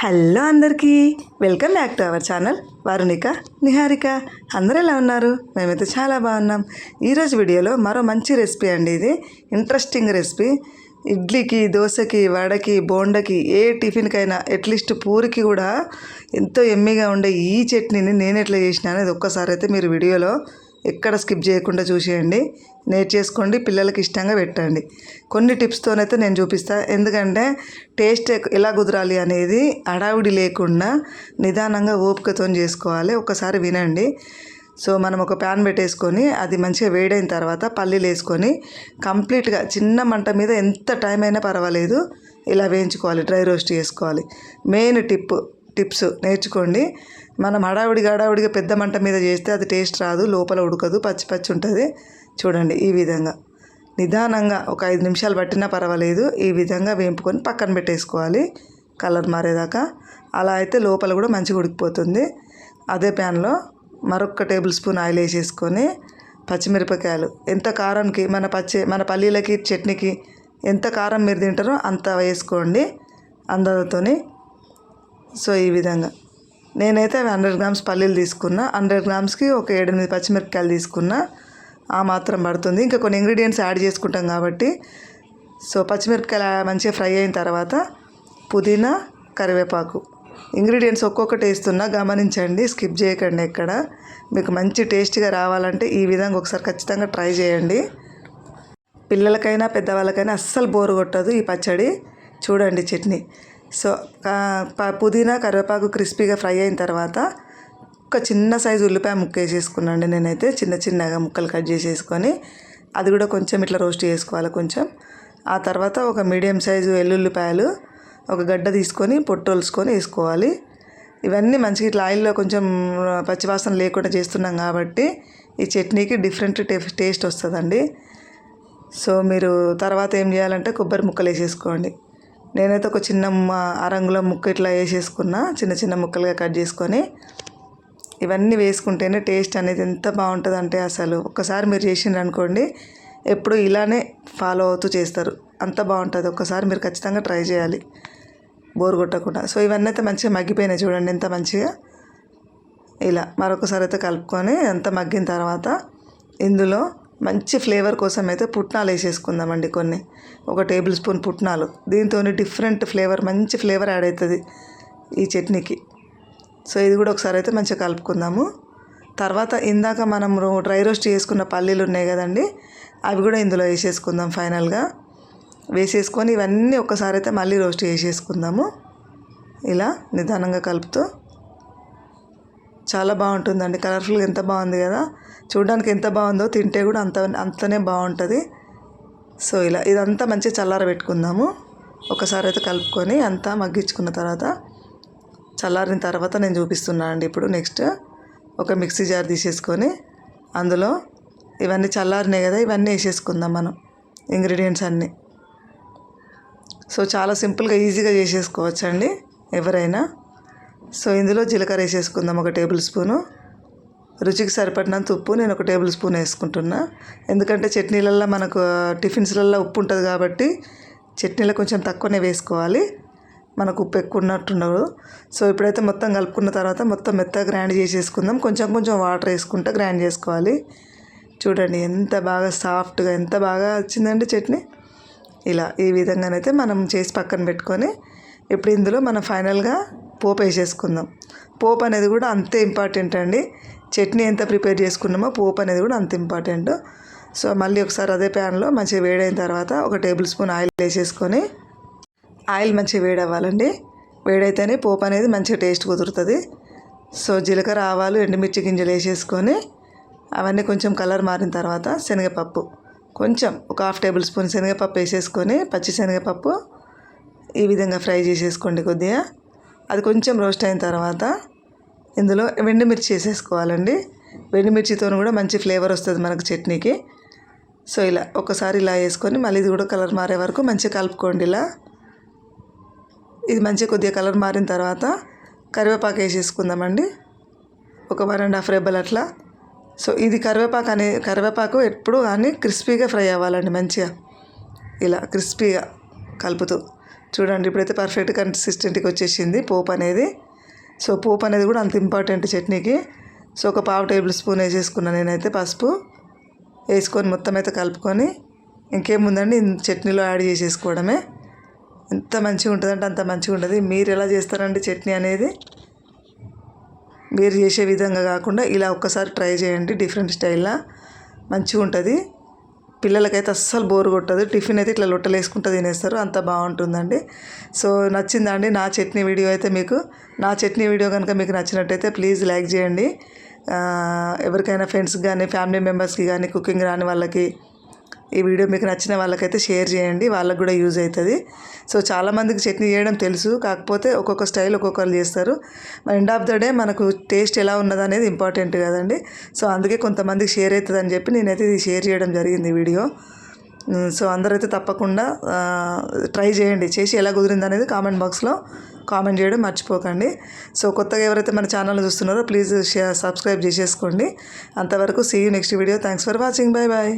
Hello అందరికీ. Welcome back to our channel Varunika Niharika. అందరూ ఎలా ఉన్నారు? మేమైతే చాలా బాగున్నాం. ఈరోజు వీడియోలో మరో మంచి రెసిపీ అండి ఇది. Interesting recipe. ఇడ్లీకి దోశకి వడకి బోండకి ఏ టిఫిన్కైనా అట్లీస్ట్ పూరికి కూడా ఎంతో ఎమ్మిగా ఉండే ఈ చట్నీని నేను ఎట్లా చేసినా అనేది ఒక్కసారి అయితే మీరు వీడియోలో ఎక్కడ స్కిప్ చేయకుండా చూసేయండి. నేర్చేసుకోండి పిల్లలకి ఇష్టంగా పెట్టండి. కొన్ని టిప్స్తోనైతే నేను చూపిస్తాను ఎందుకంటే టేస్ట్ ఎలా కుదరాలి అనేది అడావిడి లేకుండా నిదానంగా ఓపికతో చేసుకోవాలి. ఒకసారి వినండి. సో మనం ఒక ప్యాన్ పెట్టేసుకొని అది మంచిగా వేడైన తర్వాత పల్లీలు వేసుకొని కంప్లీట్గా చిన్న మంట మీద ఎంత టైం అయినా పర్వాలేదు. ఇలా వేయించుకోవాలి డ్రై రోస్ట్ చేసుకోవాలి. మెయిన్ టిప్ టిప్స్ నేర్చుకోండి. మనం హడావుడిగా హడావిడిగా పెద్ద మంట మీద చేస్తే అది టేస్ట్ రాదు లోపల ఉడకదు పచ్చి పచ్చి ఉంటుంది. చూడండి ఈ విధంగా. నిదానంగా ఒక ఐదు నిమిషాలు పట్టినా పర్వాలేదు. ఈ విధంగా వేంపుకొని పక్కన పెట్టేసుకోవాలి. కలర్ మారేదాకా. అలా అయితే లోపల కూడా మంచిగా ఉడికిపోతుంది. అదే ప్యాన్లో మరొక టేబుల్ స్పూన్ ఆయిల్ వేసేసుకొని పచ్చిమిరపకాయలు. ఎంత కారంకి మన పచ్చి మన పల్లీలకి చట్నీకి ఎంత కారం మీరు తింటారో అంత వేసుకోండి. అందరితోని సో ఈ విధంగా. నేనైతే హండ్రెడ్ గ్రామ్స్ పల్లీలు తీసుకున్నా. హండ్రెడ్ గ్రామ్స్కి ఒక ఏడెనిమిది పచ్చిమిరపకాయలు తీసుకున్నా. ఆ మాత్రం పడుతుంది. ఇంకా కొన్ని ఇంగ్రీడియంట్స్ యాడ్ చేసుకుంటాం కాబట్టి. సో పచ్చిమిరపకాయలు మంచిగా ఫ్రై అయిన తర్వాత పుదీనా కరివేపాకు. ఇంగ్రీడియంట్స్ ఒక్కొక్కటి వేస్తున్నా. గమనించండి స్కిప్ చేయకండి ఎక్కడ. మీకు మంచి టేస్ట్గా రావాలంటే ఈ విధంగా ఒకసారి ఖచ్చితంగా ట్రై చేయండి. పిల్లలకైనా పెద్దవాళ్ళకైనా అస్సలు బోరు కొట్టదు ఈ పచ్చడి. చూడండి చట్నీ. సో పుదీనా కరివేపాకు క్రిస్పీగా ఫ్రై అయిన తర్వాత ఒక చిన్న సైజు ఉల్లిపాయ ముక్క వేసేసుకున్నాండి నేనైతే చిన్న చిన్నగా ముక్కలు కట్ చేసేసుకొని. అది కూడా కొంచెం ఇట్లా రోస్ట్ చేసుకోవాలి కొంచెం. ఆ తర్వాత ఒక మీడియం సైజు వెల్లుల్లిపాయలు ఒక గడ్డ తీసుకొని పొట్టొలుసుకొని వేసుకోవాలి. ఇవన్నీ మంచిగా ఇట్లా ఆయిల్లో కొంచెం పచ్చివాసన లేకుండా చేస్తున్నాం కాబట్టి ఈ చట్నీకి డిఫరెంట్ టేస్ట్ వస్తుందండి. సో మీరు తర్వాత ఏం చేయాలంటే కొబ్బరి ముక్కలు వేసేసుకోండి. నేనైతే ఒక చిన్న అరంగులో ముక్క ఇట్లా వేసేసుకున్నా. చిన్న చిన్న ముక్కలుగా కట్ చేసుకొని ఇవన్నీ వేసుకుంటేనే టేస్ట్ అనేది ఎంత బాగుంటుంది అంటే అసలు. ఒక్కసారి మీరు చేసిండ్రు అనుకోండి ఎప్పుడు ఇలానే ఫాలో అవుతూ చేస్తారు. అంత బాగుంటుంది. ఒక్కసారి మీరు ఖచ్చితంగా ట్రై చేయాలి. బోర్ కొట్టకుండా. సో ఇవన్నీ అయితే మంచిగా మగ్గిపోయినాయి చూడండి ఎంత మంచిగా. ఇలా మరొకసారి అయితే కలుపుకొని అంత మగ్గిన తర్వాత ఇందులో మంచి ఫ్లేవర్ కోసం అయితే పుట్నాలు వేసేసుకుందామండి కొన్ని. ఒక టేబుల్ స్పూన్ పుట్నాలు. దీంతో డిఫరెంట్ ఫ్లేవర్ మంచి ఫ్లేవర్ యాడ్ అవుతుంది ఈ చట్నీకి. సో ఇది కూడా ఒకసారి అయితే మంచిగా కలుపుకుందాము. తర్వాత ఇందాక మనం డ్రై రోస్ట్ చేసుకున్న పల్లీలు ఉన్నాయి కదండి అవి కూడా ఇందులో వేసేసుకుందాం ఫైనల్గా. వేసేసుకొని ఇవన్నీ ఒక్కసారి అయితే మళ్ళీ రోస్ట్ చేసేసుకుందాము. ఇలా నిదానంగా కలుపుతూ చాలా బాగుంటుందండి. కలర్ఫుల్గా ఎంత బాగుంది కదా. చూడడానికి ఎంత బాగుందో తింటే కూడా అంత అంతనే బాగుంటుంది. సో ఇలా ఇదంతా మంచిగా చల్లార పెట్టుకుందాము ఒకసారి అయితే కలుపుకొని అంతా మగ్గించుకున్న తర్వాత చల్లారిన తర్వాత నేను చూపిస్తున్నాను అండి ఇప్పుడు నెక్స్ట్. ఒక మిక్సీ జార్ తీసేసుకొని అందులో ఇవన్నీ చల్లారినాయి కదా ఇవన్నీ వేసేసుకుందాం మనం ఇంగ్రీడియంట్స్ అన్నీ. సో చాలా సింపుల్గా ఈజీగా చేసేసుకోవచ్చండి ఎవరైనా. సో ఇందులో జీలకర్ర వేసేసుకుందాం ఒక టేబుల్ స్పూను. రుచికి సరిపడినంత ఉప్పు నేను ఒక టేబుల్ స్పూన్ వేసుకుంటున్నా. ఎందుకంటే చట్నీలల్లో మనకు టిఫిన్స్లలో ఉప్పు ఉంటుంది కాబట్టి చట్నీలో కొంచెం తక్కువనే వేసుకోవాలి. మనకు ఉప్పు ఎక్కువ ఉన్నట్టుండదు సో ఇప్పుడైతే మొత్తం కలుపుకున్న తర్వాత మొత్తం మెత్తగా గ్రైండ్ చేసేసుకుందాం. కొంచెం కొంచెం వాటర్ వేసుకుంటూ గ్రైండ్ చేసుకోవాలి. చూడండి ఎంత బాగా సాఫ్ట్గా ఎంత బాగా వచ్చిందండి చట్నీ. ఇలా ఈ విధంగానైతే మనం చేసి పక్కన పెట్టుకొని ఇప్పుడు ఇందులో మనం ఫైనల్గా పోపు వేసేసుకుందాం. పోపు అనేది కూడా అంతే ఇంపార్టెంట్ అండి. చట్నీ ఎంత ప్రిపేర్ చేసుకున్నామో పోపు అనేది కూడా అంత ఇంపార్టెంట్ సో మళ్ళీ ఒకసారి అదే ప్యాన్లో మంచిగా వేడైన తర్వాత ఒక టేబుల్ స్పూన్ ఆయిల్ వేసేసుకొని ఆయిల్ మంచిగా వేడవ్వాలండి. వేడైతేనే పోపు అనేది మంచిగా టేస్ట్ కుదురుతుంది. సో జీలకర్ర ఆవాలు ఎండుమిర్చి గింజలు వేసేసుకొని అవన్నీ కొంచెం కలర్ మారిన తర్వాత శనగపప్పు. కొంచెం ఒక హాఫ్ టేబుల్ స్పూన్ శనగపప్పు వేసేసుకొని పచ్చి శనగపప్పు ఈ విధంగా ఫ్రై చేసేసుకోండి కొద్దిగా. అది కొంచెం రోస్ట్ అయిన తర్వాత ఇందులో వెండిమిర్చి వేసేసుకోవాలండి వెండిమిర్చితో కూడా మంచి ఫ్లేవర్ వస్తుంది మనకు చట్నీకి. సో ఇలా ఒకసారి ఇలా వేసుకొని మళ్ళీ ఇది కూడా కలర్ మారే వరకు మంచిగా కలుపుకోండి ఇలా. ఇది మంచిగా కొద్దిగా కలర్ మారిన తర్వాత కరివేపాకు వేసేసుకుందామండి. ఒక వన్ అండ్ హాఫ్ రెబ్బలు అట్లా. సో ఇది కరివేపాకు అనే కరివేపాకు ఎప్పుడు కానీ క్రిస్పీగా ఫ్రై అవ్వాలండి మంచిగా. ఇలా క్రిస్పీగా కలుపుతూ. చూడండి ఇప్పుడైతే పర్ఫెక్ట్ కన్సిస్టెంట్కి వచ్చేసింది పోపు అనేది. సో పోపు అనేది కూడా అంత ఇంపార్టెంట్ చట్నీకి. సో ఒక పావు టేబుల్ స్పూన్ వేసేసుకున్నాను నేనైతే పసుపు వేసుకొని మొత్తం అయితే కలుపుకొని ఇంకేముందండి చట్నీలో యాడ్ చేసేసుకోవడమే. ఎంత మంచిగా ఉంటుందంటే అంత మంచిగా ఉంటుంది. మీరు ఎలా చేస్తారండి చట్నీ అనేది? మీరు చేసే విధంగా కాకుండా ఇలా ఒక్కసారి ట్రై చేయండి డిఫరెంట్ స్టైల్లో మంచిగా ఉంటుంది. పిల్లలకైతే అస్సలు బోర్ కొట్టదు. టిఫిన్ అయితే ఇట్లా లొట్టలు వేసుకుంటూ తినేస్తారు. అంత బాగుంటుందండి. సో నచ్చిందా అండి నా చట్నీ వీడియో అయితే మీకు? నా చట్నీ వీడియో కనుక మీకు నచ్చినట్టయితే ప్లీజ్ లైక్ చేయండి. ఎవరికైనా ఫ్రెండ్స్కి కానీ ఫ్యామిలీ మెంబర్స్కి కానీ కుకింగ్ రాని వాళ్ళకి ఈ వీడియో మీకు నచ్చిన వాళ్ళకైతే షేర్ చేయండి వాళ్ళకి కూడా యూజ్ అవుతుంది. సో చాలామందికి చట్నీ చేయడం తెలుసు కాకపోతే ఒక్కొక్క స్టైల్ ఒక్కొక్కరు చేస్తారు. ఎండ్ ఆఫ్ ద డే మనకు టేస్ట్ ఎలా ఉన్నది అనేది ఇంపార్టెంట్ కదండి. సో అందుకే కొంతమందికి షేర్ అవుతుందని చెప్పి నేనైతే ఇది షేర్ చేయడం జరిగింది వీడియో. సో అందరైతే తప్పకుండా ట్రై చేయండి. చేసి ఎలా కుదిరింది అనేది కామెంట్ బాక్స్లో కామెంట్ చేయడం మర్చిపోకండి. సో కొత్తగా ఎవరైతే మన ఛానల్ చూస్తున్నారో ప్లీజ్ సబ్స్క్రైబ్ చేసేసుకోండి. అంతవరకు see you next video thanks for watching bye bye